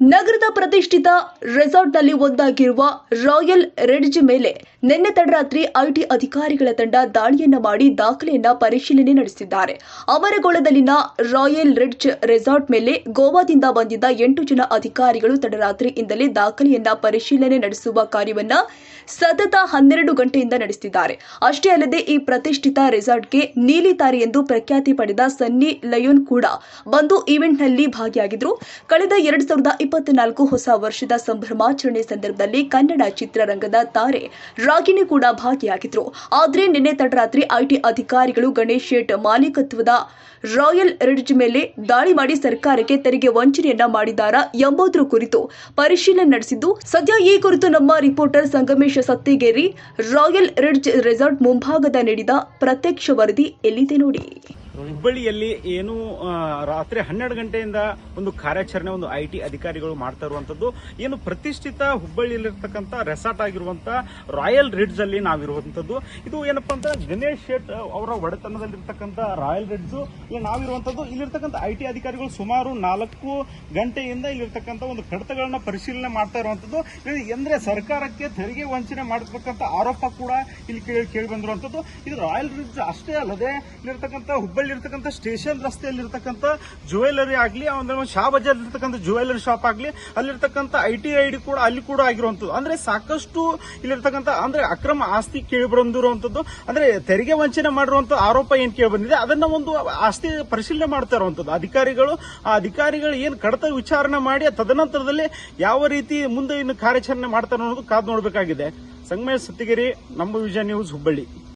ನಗರದ ಪ್ರತಿಷ್ಠಿತ ರೆಸಾರ್ಟ್ನಲ್ಲಿ ಒಂದಾಗಿರುವ ರಾಯಲ್ ರೆಡ್ಜ್ ಮೇಲೆ ನಿನ್ನೆ ತಡರಾತ್ರಿ ಐಟಿ ಅಧಿಕಾರಿಗಳ ತಂಡ ದಾಳಿಯನ್ನ ಮಾಡಿ ದಾಖಲೆಯನ್ನ ಪರಿಶೀಲನೆ ನಡೆಸಿದ್ದಾರೆ. ಅಮರಗೋಳದಲ್ಲಿನ ರಾಯಲ್ ರೆಡ್ಜ್ ರೆಸಾರ್ಟ್ ಮೇಲೆ ಗೋವಾದಿಂದ ಬಂದಿದ್ದ ಎಂಟು ಜನ ಅಧಿಕಾರಿಗಳು ತಡರಾತ್ರಿಯಿಂದಲೇ ದಾಖಲೆಯನ್ನ ಪರಿಶೀಲನೆ ನಡೆಸುವ ಕಾರ್ಯವನ್ನ ಸತತ ಹನ್ನೆರಡು ಗಂಟೆಯಿಂದ ನಡೆಸಿದ್ದಾರೆ ಅಷ್ಟೇ ಅಲ್ಲದೆ ಈ ಪ್ರತಿಷ್ಠಿತ ರೆಸಾರ್ಟ್ಗೆ ನೀಲಿ ತಾರೆ ಎಂದು ಪ್ರಖ್ಯಾತಿ ಪಡೆದ ಸನ್ನಿ ಲಯೋನ್ ಕೂಡ ಬಂದು ಈವೆಂಟ್ನಲ್ಲಿ ಭಾಗಿಯಾಗಿದ್ರು. ಕಳೆದ ಎರಡ್ ಸಾವಿರದ ಇಪ್ಪತ್ನಾಲ್ಕು ಹೊಸ ವರ್ಷದ ಸಂಭ್ರಮಾಚರಣೆ ಸಂದರ್ಭದಲ್ಲಿ ಕನ್ನಡ ಚಿತ್ರರಂಗದ ತಾರೆ ರಾಗಿಣಿ ಕೂಡ ಭಾಗಿಯಾಗಿದ್ರು. ಆದರೆ ನಿನ್ನೆ ತಡರಾತ್ರಿ ಐಟಿ ಅಧಿಕಾರಿಗಳು ಗಣೇಶ್ ಶೇಟ್ ಮಾಲೀಕತ್ವದ ರಾಯಲ್ ರಿಡ್ಜ್ ಮೇಲೆ ದಾಳಿ ಮಾಡಿ ಸರ್ಕಾರಕ್ಕೆ ತೆರಿಗೆ ವಂಚನೆಯನ್ನ ಮಾಡಿದಾರ ಎಂಬುದರ ಕುರಿತು ಪರಿಶೀಲನೆ ನಡೆಸಿದ್ದು, ಸದ್ಯ ಈ ಕುರಿತು ನಮ್ಮ reporter Sangamesha Sattigeri Royal Ridge resort ಮುಂಭಾಗದ ನೀಡಿದ ಪ್ರತ್ಯಕ್ಷ ವರದಿ ಎಲ್ಲಿದೆ ನೋಡಿ. ಹುಬ್ಬಳ್ಳಿಯಲ್ಲಿ ಏನು ರಾತ್ರಿ ಹನ್ನೆರಡು ಗಂಟೆಯಿಂದ ಒಂದು ಕಾರ್ಯಾಚರಣೆ, ಒಂದು ಐ ಟಿ ಅಧಿಕಾರಿಗಳು ಮಾಡ್ತಾ ಇರುವಂತದ್ದು ಏನು ಪ್ರತಿಷ್ಠಿತ ಹುಬ್ಬಳ್ಳಿಯಲ್ಲಿರ್ತಕ್ಕಂಥ ರೆಸಾರ್ಟ್ ಆಗಿರುವಂತ ರಾಯಲ್ ರಿಡ್ಜ್ ಅಲ್ಲಿ ನಾವಿರುವಂತದ್ದು ಇದು ಏನಪ್ಪ ಅಂತ ಗಣೇಶ್ ಶೇಟ್ ಅವರ ಒಡೆತನದಲ್ಲಿರ್ತಕ್ಕಂಥ ರಾಯಲ್ ರಿಡ್ಜ್ ಇಲ್ಲಿ ನಾವಿರುವಂತದ್ದು ಇಲ್ಲಿರ್ತಕ್ಕಂಥ ಐ ಟಿ ಅಧಿಕಾರಿಗಳು ಸುಮಾರು ನಾಲ್ಕು ಗಂಟೆಯಿಂದ ಇಲ್ಲಿರ್ತಕ್ಕಂಥ ಒಂದು ಕಡತಗಳನ್ನ ಪರಿಶೀಲನೆ ಮಾಡ್ತಾ ಇರುವಂತದ್ದು ಅಂದ್ರೆ ಸರ್ಕಾರಕ್ಕೆ ತೆರಿಗೆ ವಂಚನೆ ಮಾಡತಕ್ಕಂಥ ಆರೋಪ ಕೂಡ ಇಲ್ಲಿ ಕೇಳಿ ಕೇಳಿ ಬಂದಿರುವಂತದ್ದು ಇದು ರಾಯಲ್ ರಿಡ್ಜ್ ಅಷ್ಟೇ ಅಲ್ಲದೆ ಇಲ್ಲಿರ್ತಕ್ಕಂಥ ಹುಬ್ಬಳ್ಳಿ ಇರ್ತಕ್ಕಂಥ ಸ್ಟೇಷನ್ ರಸ್ತೆಯಲ್ಲಿ ಇರ್ತಕ್ಕಂಥ ಜುವೆಲರಿ ಆಗಲಿ ಆಮೇಲೆ ಶಾ ಬಜಾರ್ ಇರ್ತಕ್ಕಂಥ ಜುವೆಲರಿ ಶಾಪ್ ಆಗಲಿ, ಅಲ್ಲಿರ್ತಕ್ಕಂಥ ಐ ಟಿ ಐ ಡಿ ಕೂಡ ಅಲ್ಲಿ ಕೂಡ ಆಗಿರುವಂಥದ್ದು. ಅಂದ್ರೆ ಸಾಕಷ್ಟು ಇಲ್ಲಿರ್ತಕ್ಕಂಥ, ಅಂದ್ರೆ ಅಕ್ರಮ ಆಸ್ತಿ ಕೇಳಿ ಬಂದಿರುವಂಥದ್ದು ಅಂದ್ರೆ ತೆರಿಗೆ ವಂಚನೆ ಮಾಡಿರುವಂಥ ಆರೋಪ ಏನು ಕೇಳಿ ಬಂದಿದೆ ಅದನ್ನ ಒಂದು ಆಸ್ತಿ ಪರಿಶೀಲನೆ ಮಾಡ್ತಾ ಇರುವಂಥದ್ದು. ಅಧಿಕಾರಿಗಳು, ಆ ಅಧಿಕಾರಿಗಳು ಏನು ಕಡತ ವಿಚಾರಣೆ ಮಾಡಿ ತದನಂತರದಲ್ಲಿ ಯಾವ ರೀತಿ ಮುಂದೆ ಇನ್ನು ಕಾರ್ಯಾಚರಣೆ ಮಾಡ್ತಾರೆ ಅನ್ನೋದು ಕಾದು ನೋಡಬೇಕಾಗಿದೆ. ಸಂಗಮೇಶ್ ಸತ್ತಿಗಿರಿ ನಮ್ಮ ವಿಜಯ ನ್ಯೂಸ್ ಹುಬ್ಬಳ್ಳಿ.